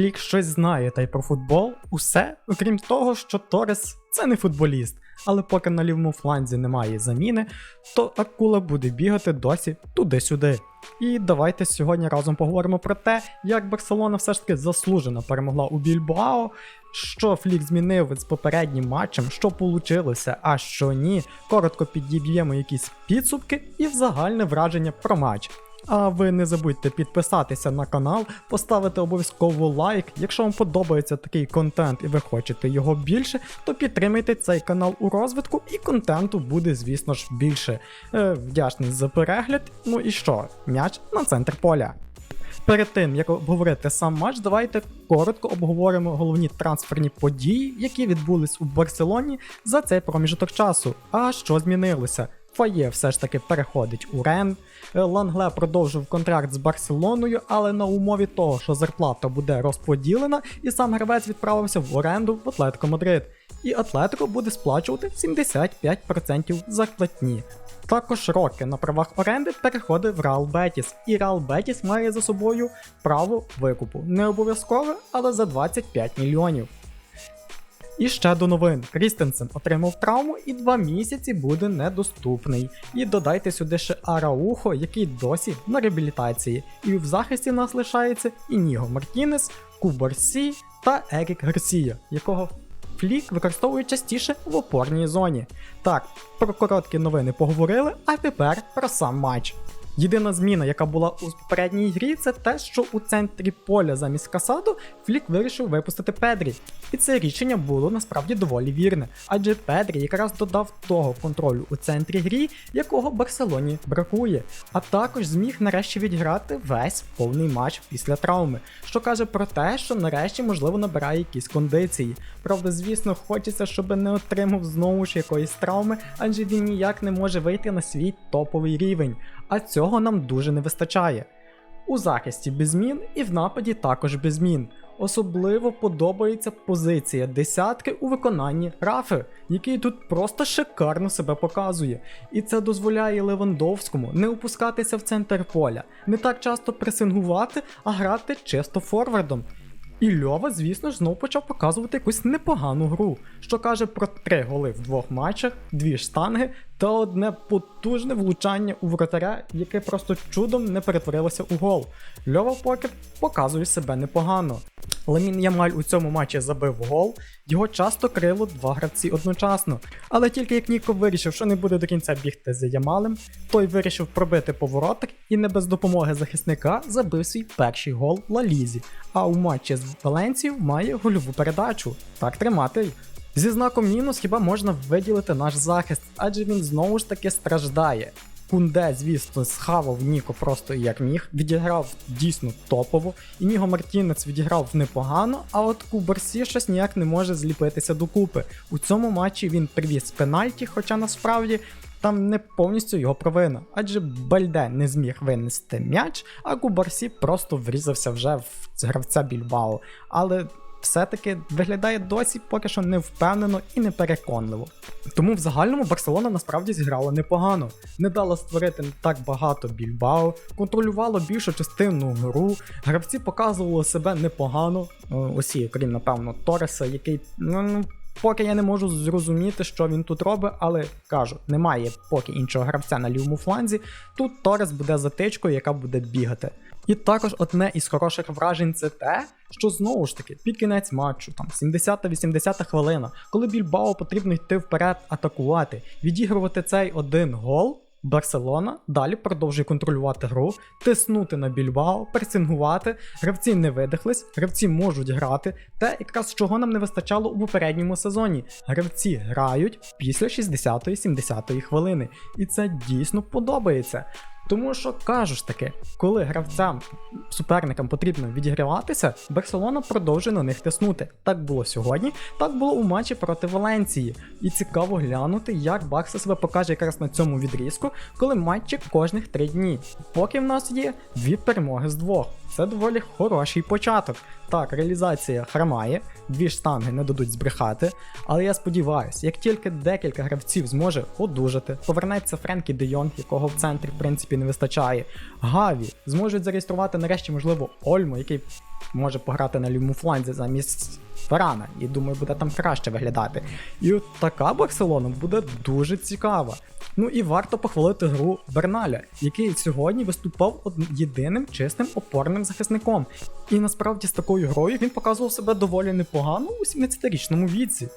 Флік щось знає та й про футбол, усе, окрім того, що Торес це не футболіст. Але поки на лівому фланзі немає заміни, то Акула буде бігати досі туди-сюди. І давайте сьогодні разом поговоримо про те, як Барселона все ж таки заслужено перемогла у Більбао, що Флік змінив з попереднім матчем, що получилося, а що ні. Коротко підіб'ємо якісь підсумки і в загальне враження про матч. А ви не забудьте підписатися на канал, поставити обов'язково лайк. Якщо вам подобається такий контент і ви хочете його більше, то підтримайте цей канал у розвитку і контенту буде, звісно ж, більше. Е, вдячний за перегляд. Ну і що? М'яч на центр поля. Перед тим як обговорити сам матч, давайте коротко обговоримо головні трансферні події, які відбулись у Барселоні за цей проміжок часу. А що змінилося? Фає все ж таки переходить у Рен. Е, Лангле продовжив контракт з Барселоною, але на умові того, що зарплата буде розподілена, і сам гравець відправився в оренду в Атлетико Мадрид. І Атлетико буде сплачувати 75% зарплатні. Також Роке на правах оренди переходить в Реал Бетіс, і Реал Бетіс має за собою право викупу. Не обов'язкове, але за 25 мільйонів. І ще до новин. Крістенсен отримав травму і два місяці буде недоступний. І додайте сюди ще Араухо, який досі на реабілітації. І в захисті нас лишається Ініго Мартінес, Кубарсі та Ерік Гарсія, якого Флік використовує частіше в опорній зоні. Так, про короткі новини поговорили, а тепер про сам матч. Єдина зміна, яка була у попередній грі, це те, що у центрі поля замість Касаду Флік вирішив випустити Педрі. І це рішення було насправді доволі вірне, адже Педрі якраз додав того контролю у центрі грі, якого Барселоні бракує, а також зміг нарешті відіграти весь повний матч після травми, що каже про те, що нарешті можливо набирає якісь кондиції. Правда, звісно, хочеться, щоб не отримав знову ж якоїсь травми, адже він ніяк не може вийти на свій топовий рівень. А цього нам дуже не вистачає. У захисті без змін і в нападі також без змін. Особливо подобається позиція десятки у виконанні Рафи, який тут просто шикарно себе показує. І це дозволяє Левандовському не опускатися в центр поля, не так часто пресингувати, а грати чисто форвардом. І Льова, звісно ж, знов почав показувати якусь непогану гру, що каже про три голи в двох матчах, дві штанги та одне потужне влучання у вратаря, яке просто чудом не перетворилося у гол. Льова поки показує себе непогано. Ламін Ямаль у цьому матчі забив гол, його часто крило два гравці одночасно. Але тільки як Ніко вирішив, що не буде до кінця бігти за Ямалем, той вирішив пробити повороток і не без допомоги захисника забив свій перший гол Ла Лізі. А у матчі з Валенцією має гольову передачу. Так тримати. Зі знаком мінус хіба можна виділити наш захист, адже він знову ж таки страждає. Кунде, звісно, схавав Ніко просто як міг, відіграв дійсно топово, і Ніго Мартінець відіграв непогано, а от Кубарсі щось ніяк не може зліпитися докупи. У цьому матчі він привіз пенальті, хоча насправді там не повністю його провина, адже Бальде не зміг винести м'яч, а Кубарсі просто врізався вже в гравця Більбао. Але все-таки виглядає досі поки що невпевнено і непереконливо. Тому в загальному Барселона насправді зіграла непогано, не дала створити так багато більбао, контролювала більшу частину гру, гравці показували себе непогано, е, усі, крім напевно, Тореса, який ну, ну, Поки я не можу зрозуміти, що він тут робить, але кажу, немає поки іншого гравця на лівому фланзі. Тут Торес буде затичкою, яка буде бігати. І також одне із хороших вражень це те, що знову ж таки під кінець матчу, там 70-80 хвилина, коли Більбао потрібно йти вперед, атакувати, відігрувати цей один гол. Барселона далі продовжує контролювати гру, тиснути на Більбао, пресингувати, гравці не видихлись, гравці можуть грати, те якраз чого нам не вистачало у попередньому сезоні. Гравці грають після 60-70 хвилини, і це дійсно подобається. Тому що кажу ж таки, коли гравцям суперникам потрібно відіграватися, Барселона продовжує на них тиснути. Так було сьогодні, так було у матчі проти Валенції. І цікаво глянути, як Барса себе покаже якраз на цьому відрізку, коли матчі кожних три дні. Поки в нас є дві перемоги з двох. Це доволі хороший початок. Так, реалізація хромає, дві штанги не дадуть збрехати, але я сподіваюся, як тільки декілька гравців зможе одужати, повернеться Френкі Де Йонг, якого в центрі в принципі не вистачає, Гаві зможуть зареєструвати нарешті, можливо, Ольму, який може пограти на лівому фланзі замість Феррана, і думаю, буде там краще виглядати. І от така Барселона буде дуже цікава. Ну і варто похвалити гру Берналя, який сьогодні виступав єдиним чистим опорним захисником. І насправді з такою грою він показував себе доволі непогано у 17-річному віці.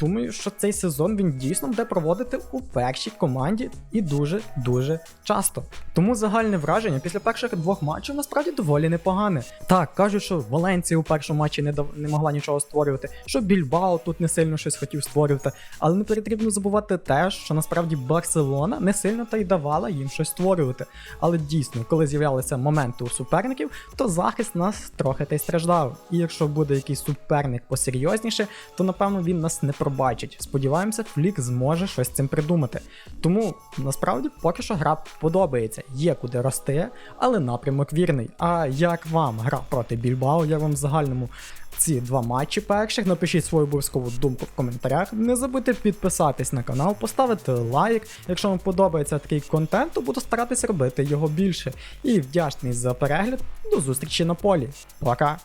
Думаю, що цей сезон він дійсно буде проводити у першій команді і дуже-дуже часто. Тому загальне враження після перших двох матчів насправді доволі непогане. Так, кажуть, що Валенція у першому матчі не, дав- не могла нічого створювати, що Більбао тут не сильно щось хотів створювати, але не потрібно забувати те, що насправді Барселона не сильно та й давала їм щось створювати. Але дійсно, коли з'являлися моменти у суперників, то захист нас трохи та й страждав. І якщо буде якийсь суперник посерйозніше, то напевно він нас не пробачить. Сподіваємося, Флік зможе щось цим придумати. Тому насправді поки що гра подобається, є куди рости, але напрямок вірний. А як вам гра проти Більбао? Я вам в загальному ці два матчі перших. Напишіть свою обов'язкову думку в коментарях. Не забудьте підписатись на канал, поставити лайк. Якщо вам подобається такий контент, то буду старатися робити його більше. І вдячний за перегляд. До зустрічі на полі. Пока!